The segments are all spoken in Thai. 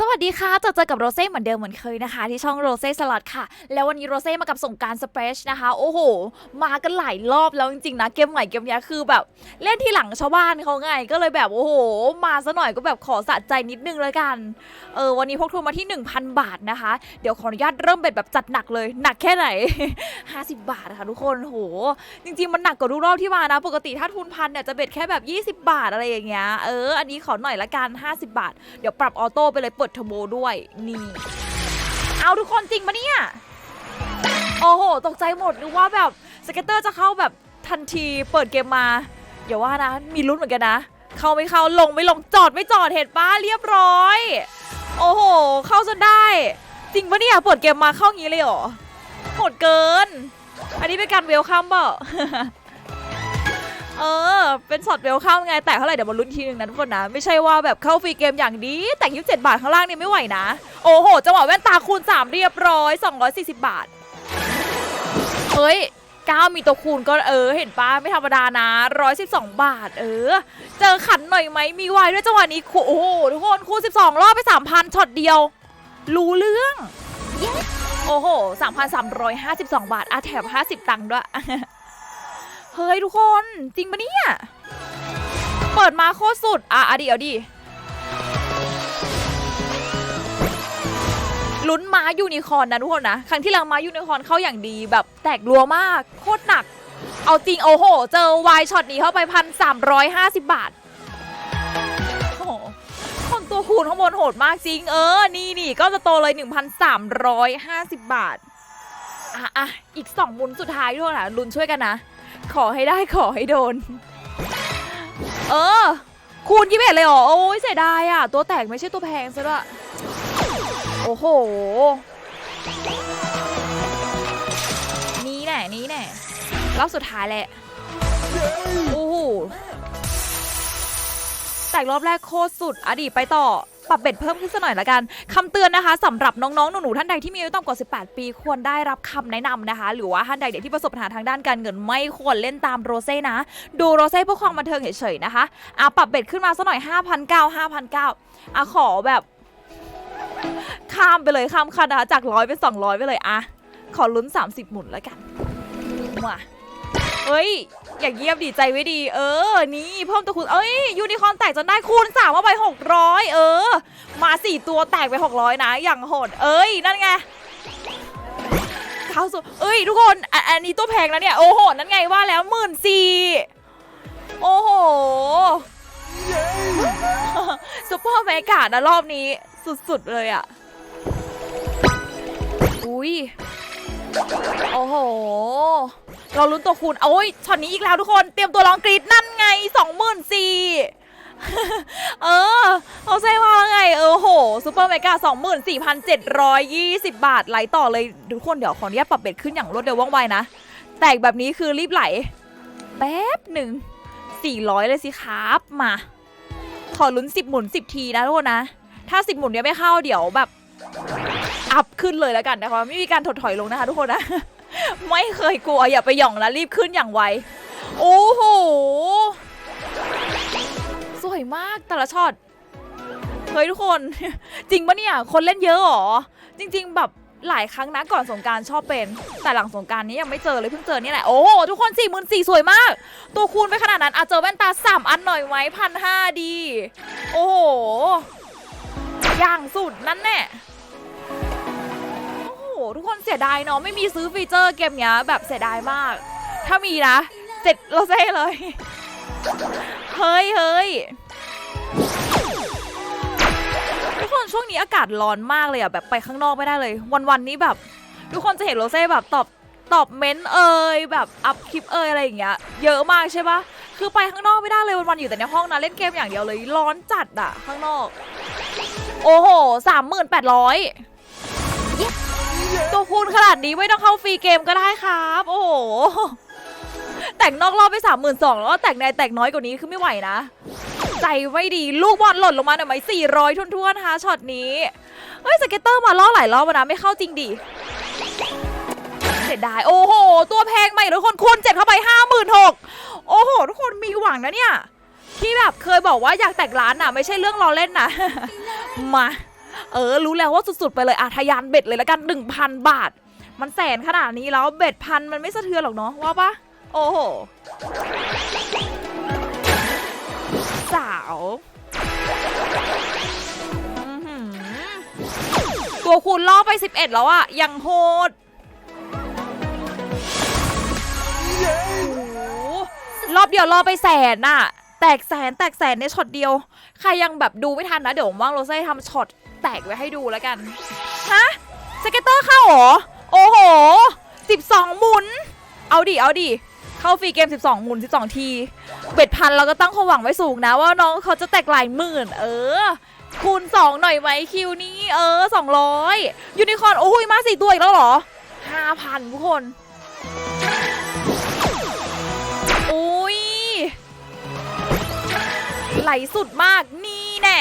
สวัสดีค่ะเจอเจอกับโรเซ่เหมือนเดิมเหมือนเคยนะคะ ที่ช่องโรเซ่สลัดค่ะ แล้ววันนี้โรเซ่มากับส่งกรารสเปซนะคะ โอ้โห มากันหลายรอบแล้วจริงๆนะ เกมใหม่เกมนี้คือแบบ เล่นที่หลังชาวบ้านเขาไง ก็เลยแบบโอ้โห มาซะหน่อยก็แบบขอสะใจนิดนึงเลยกัน เออวันนี้พกทุนมาที่ 1,000 บาทนะคะ เดี๋ยวขออนุญาตเริ่มเบ็ดแบบจัดหนักเลย หนักแค่ไหน 50 บาทนะคะทุกคนโห จริงๆมันหนักกว่าทุกรอบที่มานะ ปกติถ้าทุนพันเนี่ยจะเบ็ดแค่แบบ 20 บาทอะไรอย่างเงี้ย เอออันนี้ขอหน่อยละกัน 50 บาท เดี๋ยวปรับออโต้ไปเลยเปิดเทอร์โบด้วย นี่ เอาทุกคนจริงปะเนี่ย โอ้โห ตกใจหมดนึกว่าแบบสเก็ตเตอร์จะเข้าแบบทันทีเปิดเกมมาอย่าว่านะ มีลุ้นเหมือนกันนะ เข้าไม่เข้าลงไม่ลงจอดไม่จอดเห็นป้าเรียบร้อย โอ้โห เข้าจนได้ จริงปะเนี่ยเปิดเกมมาเข้างี้เลยเหรอโหดเกิน อันนี้เป็นการเวลคัมเปล่า เออ เป็นช็อตเวลคัมไง แต่เท่าไหร่เดี๋ยวมาลุ้นทีนึงนะทุกคนนะ ไม่ใช่ว่าแบบเข้าฟรีเกมอย่างดี แต่ยี่สิบเจ็ดบาทข้างล่างนี่ไม่ไหวนะ โอ้โหจังหวะแว่นตาคูณ 3 เรียบร้อย 240 บาท เฮ้ยก้าวมีตัวคูณก็เออเห็นป้าไม่ธรรมดานะ112บสองบาท เออ เจอขันหน่อยไหมมีวายด้วยจังหวะนี้โอ้โหทุกคนคูณ12รอบไป3,000ช็อตเดียว รู้เรื่องโอ้โห3,352บาทอาแถม50ตังค์ด้วย เฮ้ยทุกคน จริงปะเนี่ย เปิดมาโคตรสุด อะอาดิเอาดิลุ้นม้ายูนิคอนนะทุกคนนะ ครั้งที่แล้วม้ายูนิคอนเข้าอย่างดีแบบแตกรัวมาก โคตรหนัก เอาจริงโอ้โห เจอวายช็อตนี้เข้าไปพันสามร้อยห้าสิบบาทโอ้โหคนตัวคูณข้างบนโหดมากจริง เออ นี่นี่ก็จะโตเลย 1,350 บาท อะอะอีกสองมุนสุดท้ายด้วยนะลุ้นช่วยกันนะ ขอให้ได้ขอให้โดน เออ คูณยี่สิบเอ็ดเลยเหรอ โอ้ยเสียดายอะ ตัวแตกไม่ใช่ตัวแพงซะด้วย โอ้โห นี่แน่นี่แน่รอบสุดท้ายแหละ โอ้โห แตกรอบแรกโคตรสุดอดีไปต่อ ปรับเบ็ดเพิ่มขึ้นสักหน่อยละกันคำเตือนนะคะสำหรับน้องๆหนูๆท่านใดที่มีอายุต่ำกว่า 18 ปีควรได้รับคำแนะนำนะคะ หรือว่าท่านใดเด็กที่ประสบปัญหาทางด้านการเงินไม่ควรเล่นตามโรเซ่นะ ดูโรเซ่เพื่อความบันเทิงเฉยๆนะคะอะปรับเบ็ดขึ้นมาสักหน่อย 5,900 5,900อะขอแบบข้ามไปเลยข้ามคันนะคะจากร้อยเป็น200 ไปเลยอะขอลุ้น 30 หมุนแล้วกันมาเฮ้ย อย่าเยียบดีใจไว้ดี เออ นี่เพิ่มตัวคูณเอ้ยยูนิคอร์นแตกจนได้คูณสามว่าไป600เออ มาสี่ตัวแตกไป600นะ อย่างโหด เอ้ย นั่นไงเข้าสู่เอ้ย ทุกคนออันนี้ตัวแพงนะเนี่ย โอ้โห นั่นไงว่าแล้วหมื่นสี่โอ้โหซุปเปอร์เมกานะรอบนี้สุด ๆ เลยอะ อุ้ย โอ้โห เราลุ้นตัวคูณโอ้ยช็อตนี้อีกแล้วทุกคนเตรียมตัวร้องกรีดนั่นไงสองหมื่นสี่เออเอาใช่ว่าไง เออโหซูเปอร์เมกาสองหมื่นสี่พันเจ็ดร้อยยี่สิบบาทไหลต่อเลย ทุกคนเดี๋ยวขออนุญาตปรับเบ็ดขึ้นอย่างรวดเร็วว่องไวนะ แตกแบบนี้คือรีบไหล แป๊บหนึ่งสี่ร้อยเลยสิครับ มา ขอลุ้นสิบหมุนสิบทีนะทุกคนนะ ถ้าสิบหมุนเนี้ยไม่เข้าเดี๋ยวแบบ อัพขึ้นเลยแล้วกันนะคะ ไม่มีการถดถอยลงนะคะทุกคนนะ ไม่เคยกลัวอย่าไปหย่องนะรีบขึ้นอย่างไว โอ้โห สวยมากแต่ละช็อต เฮ้ยทุกคน จริงปะเนี่ย คนเล่นเยอะหรอ จริง ๆ แบบหลายครั้งนะก่อนสงการชอบเป็น แต่หลังสงการนี้ยังไม่เจอเลยเพิ่งเจอนี่แหละ โอ้โห ทุกคนสี่หมื่นสี่สวยมาก ตัวคูณไปขนาดนั้นอาจเจอแว่นตาสามอันหน่อยไหมพันห้าดี โอ้โห อย่างสุดนั่นแน่ ทุกคนเสียดายเนาะไม่มีซื้อฟีเจอร์เกมเนี้ยแบบเสียดายมาก ถ้ามีนะเจ็ดโรเซ่เลย เฮ้ยเฮ้ยทุกคนช่วงนี้อากาศร้อนมากเลยอะแบบไปข้างนอกไม่ได้เลย วันๆนี้แบบ ทุกคนจะเห็นโรเซ่แบบตอบตอบเมนต์เอ่ยแบบอัพคลิปเอ่ยอะไรอย่างเงี้ยเยอะมากใช่ปะคือไปข้างนอกไม่ได้เลยวันๆอยู่แต่ในห้องนะเล่นเกมอย่างเดียวเลยร้อนจัดอะข้างนอก โอ้โหสามหมื่นแปดร้อย ตัวคูณขนาดนี้ไม่ต้องเข้าฟรีเกมก็ได้ครับ โอ้โห แต่งนอกรอบไปสามหมื่นสองแล้วก็แต่งในแต่งน้อยกว่านี้คือไม่ไหวนะ ใจไม่ดีลูกบอลหล่นลงมาหน่อยไหมสี่ร้อยทุ่นๆนะคะช็อตนี้เฮ้ยสเก็ตเตอร์มาล่อหลายรอบแล้วนะไม่เข้าจริงดิเสียดายโอ้โห ตัวแพงใหม่ทุกคนคูณเจ็ดเข้าไปห้าหมื่นหกโอ้โห ทุกคนมีหวังนะเนี่ยที่แบบเคยบอกว่าอยากแต่งร้านน่ะ ไม่ใช่เรื่องล้อเล่นนะมา เออ รู้แล้วว่าสุดๆไปเลยอะทะยานเบ็ดเลยละกัน 1,000 บาท มันแสนขนาดนี้แล้วเบ็ดพันมันไม่สะเทือนหรอกเนาะว่าปะโอ้โหสาวตัวคูณล่อไป 11 แล้วอะยังโหดรอบเดียวล่อไปแสนน่ะ แตกแสนแตกแสนในช็อตเดียว ใครยังแบบดูไม่ทันนะ เดี๋ยวผมว่างโรเซ่ทำช็อต แตกไว้ให้ดูแล้วกัน ฮะสเก็ตเตอร์เข้าหรอ โอ้โห 12 หมุน เอาดิ เอาดิ เข้าฟรีเกม 12 หมุน 12 ที เบ็ดพันเราก็ตั้งความหวังไว้สูงนะ ว่าน้องเขาจะแตกหลายหมื่น เออ คูณ 2 หน่อยไหมคิวนี้ เออ 200 ยูนิคอร์นโอ้ยมาสี่ตัวอีกแล้วหรอ 5,000 ทุกคนอุ้ยไหลสุดมากนี่แน่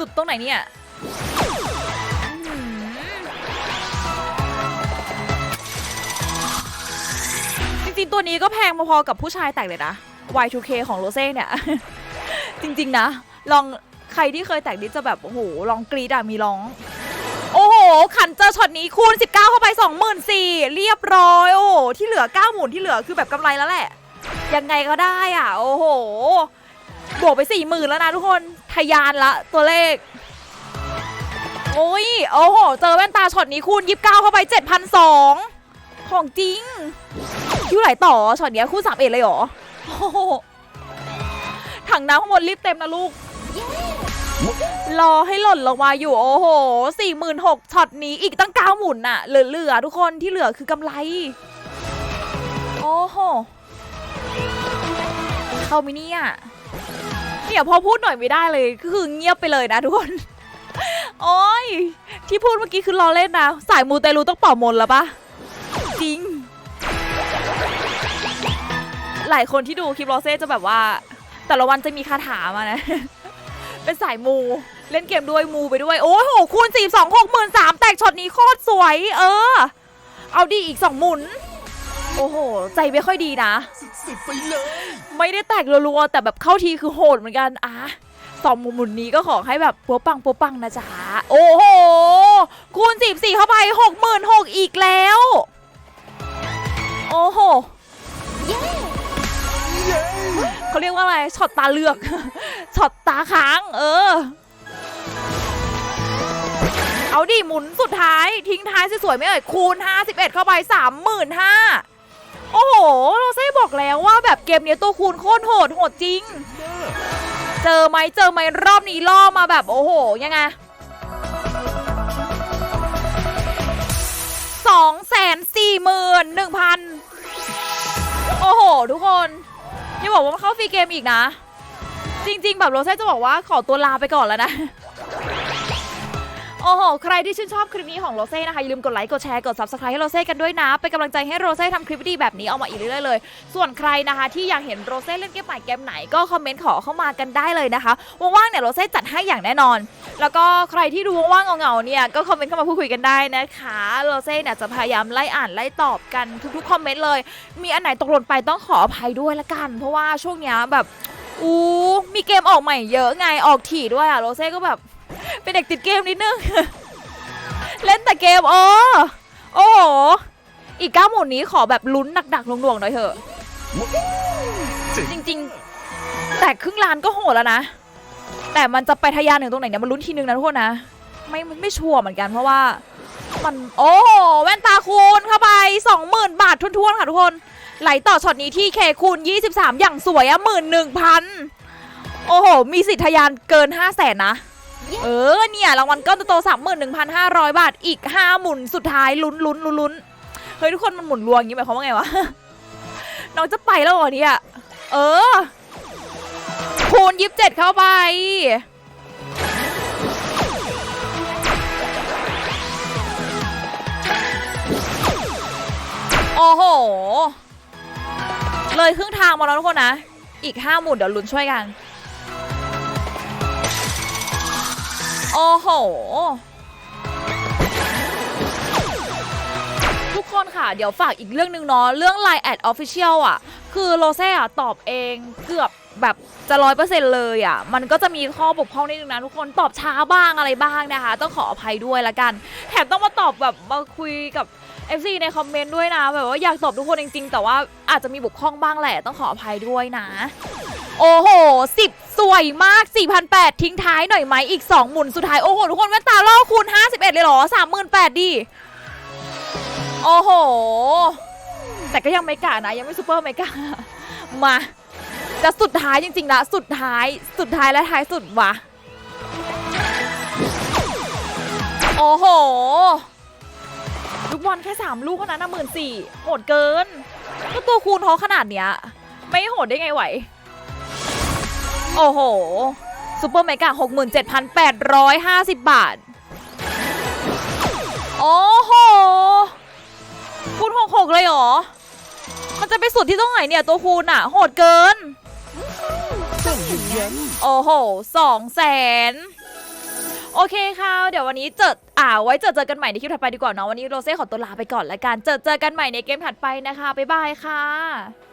สุดตรงไหนเนี่ยจริงๆ ตัวนี้ก็แพงพอๆกับผู้ชายแตกเลยนะ Y2K ของโรเซ่เนี่ย จริงๆนะ ลองใครที่เคยแตกดิจะแบบ โอ้โหลองกรีดอะมีร้อง โอ้โห ขันเจอช็อตนี้คูณ 19 เข้าไป 24,000เรียบร้อย โอ้ที่เหลือ9หมุนที่เหลือคือแบบกำไรแล้วแหละ ยังไงก็ได้อะ โอ้โห บวกไป 40,000 แล้วนะทุกคน ทยานละตัวเลขโอ้ยโอ้โห เจอแว่นตาช็อตนี้คูณ29เข้าไป7,200ของจริงคิวไหลต่อช็อตเนี้ยคูณ3เอ็ดเลยเหรอโอ้โหถังน้ำข้างบนรีบเต็มนะลูก รอให้หล่นลงมาอยู่ โอ้โหสี่หมื่นหกช็อตนี้อีกตั้งเก้าหมุนน่ะ เหลือๆทุกคนที่เหลือคือกำไร โอ้โห เข้ามินี่ยเนี่ยพอพูดหน่อยไม่ได้เลยก็คือเงียบไปเลยนะทุกคน โอ้ยที่พูดเมื่อกี้คือรอเล่นนะสายมูเตลูต้องเป่ามนแล้วปะจริง หลายคนที่ดูคลิปโรเซ่จะแบบว่า แต่ละวันจะมีคาถามานะ เป็นสายมูเล่นเกมด้วยมูไปด้วย โอ้โหคูณ4 2 6 3 0 0แตกช็อตนี้โคตรสวย เออ เอาดีอีก2หมุน โอ้โห ใจไม่ค่อยดีนะ สุดๆไปเลย ไม่ได้แตกรัวๆแต่แบบเข้าทีคือโหดเหมือนกันอะสองหมุนนี้ก็ขอให้แบบปัวปังปัวปังนะจ๊ะ โอ้โห คูณ14เข้าไป66,000อีกแล้ว โอ้โหเย้เขาเรียกว่าอะไรช็อตตาเลือกช็อตตาค้าง เออ เอาดิหมุนสุดท้ายทิ้งท้ายสวยๆไม่เอ่ยคูณ 51 เข้าไป 35,000 โอ้โหโรเซ่บอกแล้วว่าแบบเกมนี้ตัวคูณโคตรโหดโหดจริง เจอไหมเจอไหมรอบนี้ล่อมาแบบโอ้โหยังไงสองแสนสี่หมื่นหนึ่งพันโอ้โห ทุกคนอย่าบอกว่ามาเข้าฟรีเกมอีกนะ จริง ๆ แบบโรเซ่จะบอกว่าขอตัวลาไปก่อนแล้วนะ โอ้โห ใครที่ชื่นชอบคลิปนี้ของโรเซ่นะคะ อย่าลืมกดไลค์ กดแชร์ กด subscribe ให้โรเซ่กันด้วยนะ เป็นกำลังใจให้โรเซ่ทำคลิปดีๆแบบนี้เอามาอีกเรื่อยๆเลย ส่วนใครนะคะ ที่อยากเห็นโรเซ่เล่นเกมใหม่เกมไหนก็คอมเมนต์ขอเข้ามากันได้เลยนะคะ ว่างๆเนี่ยโรเซ่จัดให้อย่างแน่นอน แล้วก็ใครที่ดูว่างๆเงาๆเนี่ยก็คอมเมนต์เข้ามาพูดคุยกันได้นะคะโรเซ่เนี่ยจะพยายามไล่อ่านไล่ตอบกันทุกๆคอมเมนต์เลย มีอันไหนตกหล่นไปต้องขออภัยด้วยละกัน เพราะว่าช่วงเนี้ยแบบอู้มีเกมออกใหม่เยอะไงออกถี่ด้วยอะโรเซ่ก็แบบ เป็นเด็กติดเกมนิดนึง เล่นแต่เกมเออโอ้โห อีกเก้าหมุนนี้ขอแบบลุ้นหนักๆหน่วงๆหน่อยเถอะ จริงๆ แต่ครึ่งล้านก็โหดแล้วนะ แต่มันจะไปทะยานถึงตรงไหนเนี่ยมันลุ้นทีนึงนะทุกคนนะ ไม่ไม่ชัวร์เหมือนกันเพราะว่ามันโอ้โหแว่นตาคูณเข้าไป 20,000 บาททุนๆค่ะทุกคน ไหลต่อช็อตนี้ที่เคคูณ 23 อย่างสวยอะหมื่นหนึ่งพันโอ้โห มีสิทธิ์ทะยานเกิน 5 0 0แสนนะ เออเนี่ยรางวัลก้อนโตสามหมื่นหนึ่งพันห้าร้อยบาทอีกห้าหมุนสุดท้ายลุ้นลุ้นลุ้นลุ้นเฮ้ยทุกคนมันหมุนรวงอย่างนี้หมายความว่าไงวะน้องจะไปแล้วเหรอเนี่ยเออคูณยิบเจ็ดเข้าไปโอ้โห เลยครึ่งทางมาแล้วทุกคนนะ อีกห้าหมุนเดี๋ยวลุ้นช่วยกัน โอ้โห ทุกคนค่ะเดี๋ยวฝากอีกเรื่องหนึ่งเนาะเรื่อง Line แอด Official อะ คือโรเซ่อะตอบเองเกือบแบบจะร้อยเปอร์เซ็นต์เลยอะ มันก็จะมีข้อบกพร่องนิดนึงนะทุกคนตอบช้าบ้างอะไรบ้างนะคะ ต้องขออภัยด้วยละกัน แถมต้องมาตอบแบบมาคุยกับ FC ในคอมเมนต์ด้วยนะ แบบว่าอยากตอบทุกคนจริง ๆ แต่ว่าอาจจะมีบกพร่องบ้างแหละ ต้องขออภัยด้วยนะ โอ้โหสิบสวยมาก 4,800 ทิ้งท้ายหน่อยไหมอีก 2 หมุนสุดท้าย โอ้โห ทุกคนแว่นตาล่อคูณ 51 เลยเหรอ 38,000ดิโอ้โห แต่ก็ยังไม่กล้านะ ยังไม่ซูเปอร์ไม่กล้ามา จะสุดท้ายจริงๆนะสุดท้ายสุดท้ายและท้ายสุดวะโอ้โห ลูกบอลแค่ 3 ลูกเท่านั้นนะหมื่นสี่โหดเกิน ก็ตัวคูณเขาขนาดเนี้ย ไม่โหดได้ไงไหว โอ้โหซูเปอร์เมกะหกหมื่นเจ็ดพันแปดร้อยห้าสิบบาท โอ้โหคูณหกหกเลยเหรอ มันจะไปสุดที่ตรงไหนเนี่ย ตัวคูณอะโหดเกิน โอ้โหสองแสนโอเคค่ะ เดี๋ยววันนี้เจออ่าไว้เจอเจอกันใหม่ในคลิปถัดไปดีกว่าเนาะวันนี้โรเซ่ขอตัวลาไปก่อนละกัน เจอเจอกันใหม่ในเกมถัดไปนะคะ บ๊ายบายค่ะ